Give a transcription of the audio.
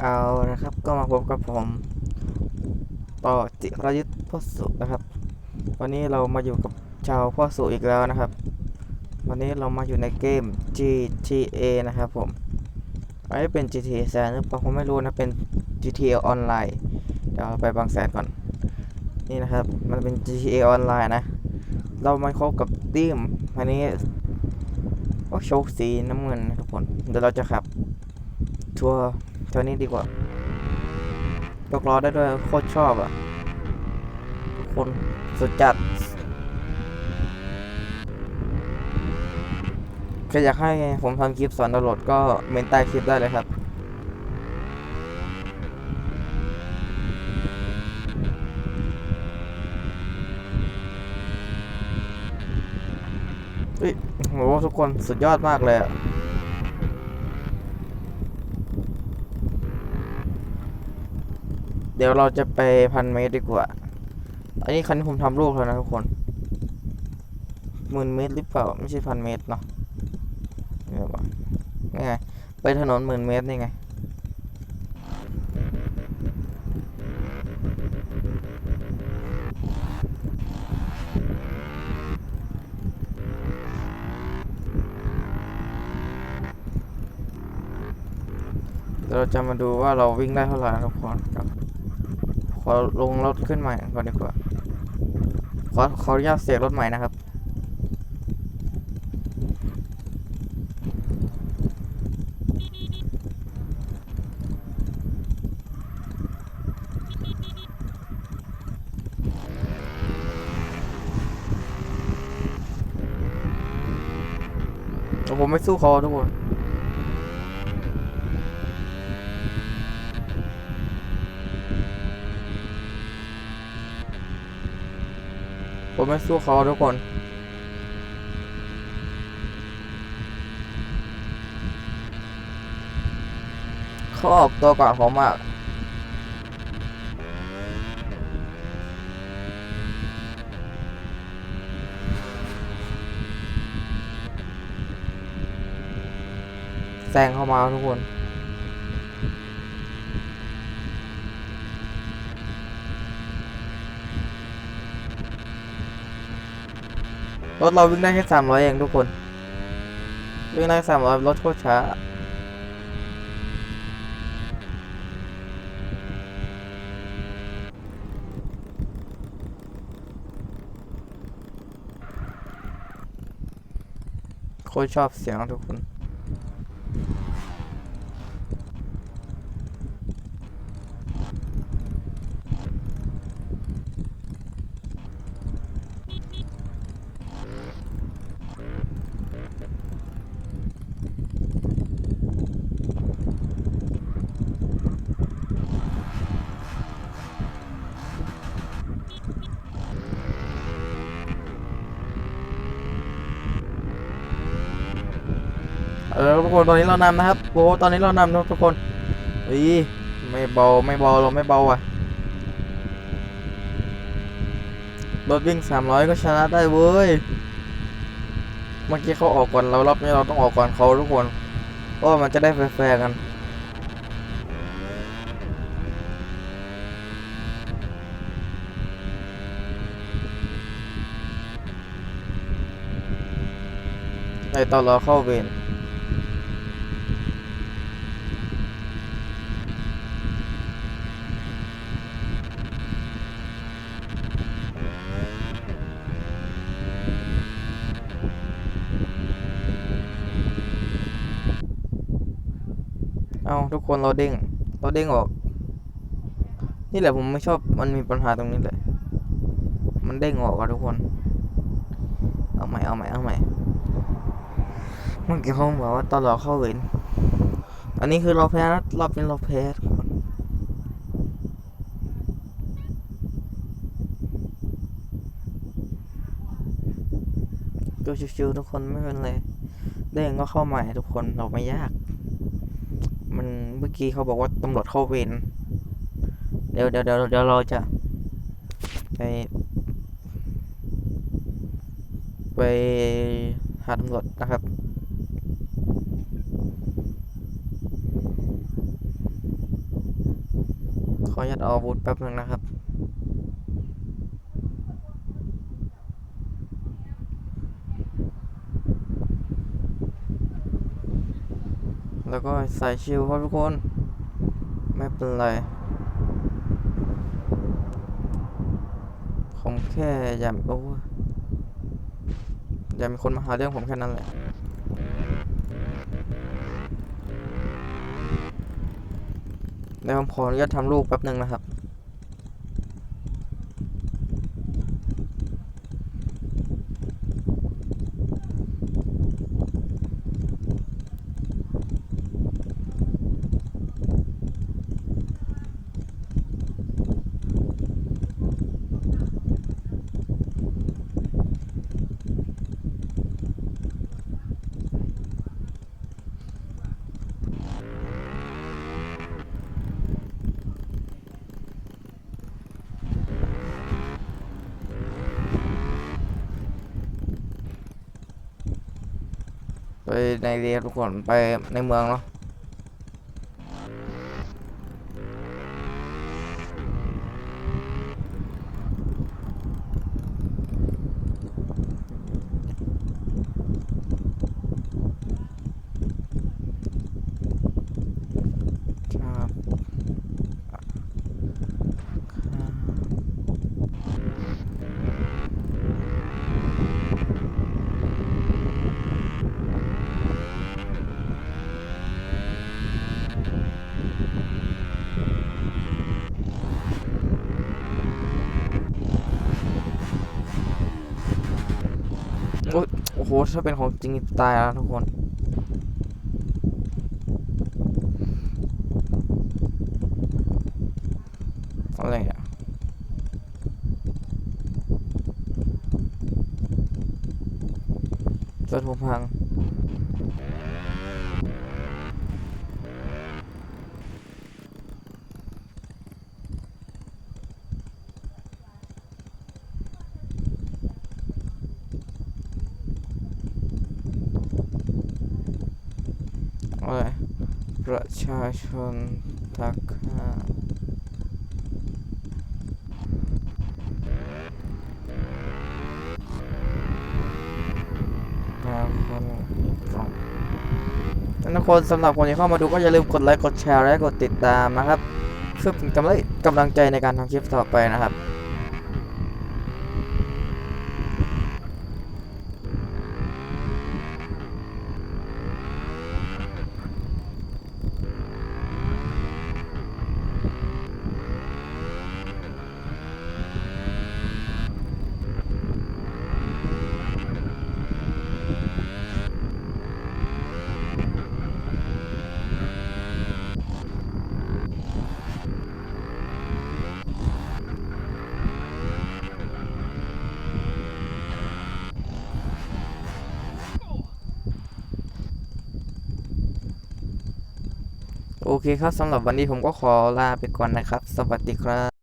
เอานะครับก็มาพบกับผมต่อจิรยุทธ์พ่อสุนะครับ วันนี้เรามาอยู่กับชาวพ่อสุอีกแล้วนะครับ วันนี้เรามาอยู่ในเกม GTA นะครับผมอันนี้เป็น GTA แสนหรือเปล่าผมไม่รู้นะเป็น GTA ออนไลน์เดี๋ยวไปบางแสนก่อน นี่นะครับมันเป็น GTA ออนไลน์นะ เรามาคบกับทีมอันนี้ก็โชคสีน้ำเงินนะครับผมเดี๋ยวเราจะขับทัวร์ ทัวนี้ดีกว่ายกล้อได้ด้วยโคตรชอบอะคนสุดจัดใครอยากให้ผมทำคลิปสอนดาวน์โหลดก็เมนใต้คลิปได้เลยครับเฮ้ยโหทุกคนสุดยอดมากเลยอะ ดี๋ยวเราจะไปพันเมตรดีกว่า อันนี้คันที่ผมทำลูกแล้วนะทุกคนหมื่นเมตรหรือเปล่า ไม่ใช่พันเมตรเนาะนี่ไงไปถนนหมื่นเมตรนี่ไงเราจะมาดูว่าเราวิ่งได้เท่าไหร่ทุกคนครับ ขอลงรถขึ้นใหม่ก่อนดีกว่า ขอขออนุญาตเสียรถใหม่นะครับโอ้โหไม่สู้เขาทุกคน ผมไม่สู้เขาทุกคนเขาออกตัวก่อนผมอะแซงเข้ามาทุกคน รถเราวิ่งได้แค่สามร้อยเองทุกคน วิ่งได้สามร้อยรถโคตรช้า โคตรชอบเสียงทุกคน ทุกคนตอนนี้เรานำนะครับโอ้ตอนนี้เรานำนะทุกคนอีไม่เบาไม่เบาเราไม่เบาอะรถวิ่งสามร้อยก็ชนะได้เว้ย เมื่อกี้เขาออกก่อนเรารอบนี้เราต้องออกก่อนเขาทุกคนเพราะมันจะได้แฟร์กันในตอนเราเข้าเวร ทุกคนเราเด้ง เราเด้งออก นี่แหละผมไม่ชอบมันมีปัญหาตรงนี้เลยมันเด้งออกอะทุกคน เอาใหม่เอาใหม่เอาใหม่เมื่อกี้เขาบอกว่าตลอนเข้าเวรอันนี้คือเราแพ้นะรอบนี้เราแพ้ทุกคนก็ชิวๆทุกคนไม่เป็นไรเด้งก็เข้าใหม่ทุกคนเราไม่ยาก เมื่อกี้เขาบอกว่าตำรวจเข้าเวรเดี๋ยวเดี๋ยวเดี๋ยวเดี๋ยวเราจะไปไปหาตำรวจนะครับ ขออนุญาตเอาอาวุธแป๊บนึงนะครับ แล้วก็ใส่ชิลครับทุกคน ไม่เป็นไร ผมแค่อย่าโอ้ยอย่ามีคนมาหาเรื่องผมแค่นั้นแหละเดี๋ยวผมขออนุญาตทำรูปแป๊บหนึ่งนะครับ ไปในเรียนทุกคนไปในเมืองเนาะครับโอ้ ยโอ้โหถ้าเป็นของจริงตายแล้วทุกคน อะไรอะรถผมพัง อะไร ประชาชนทักหาหาคนทุกคนสำหรับคนที่เข้ามาดูก็อย่าลืมกดไลค์กดแชร์และกดติดตามนะครับเพื่อเป็นกำลังกำลังใจในการทำคลิปต่อไปนะครับ เคครับสำหรับวันนี้ผมก็ขอลาไปก่อนนะครับ สวัสดีครับ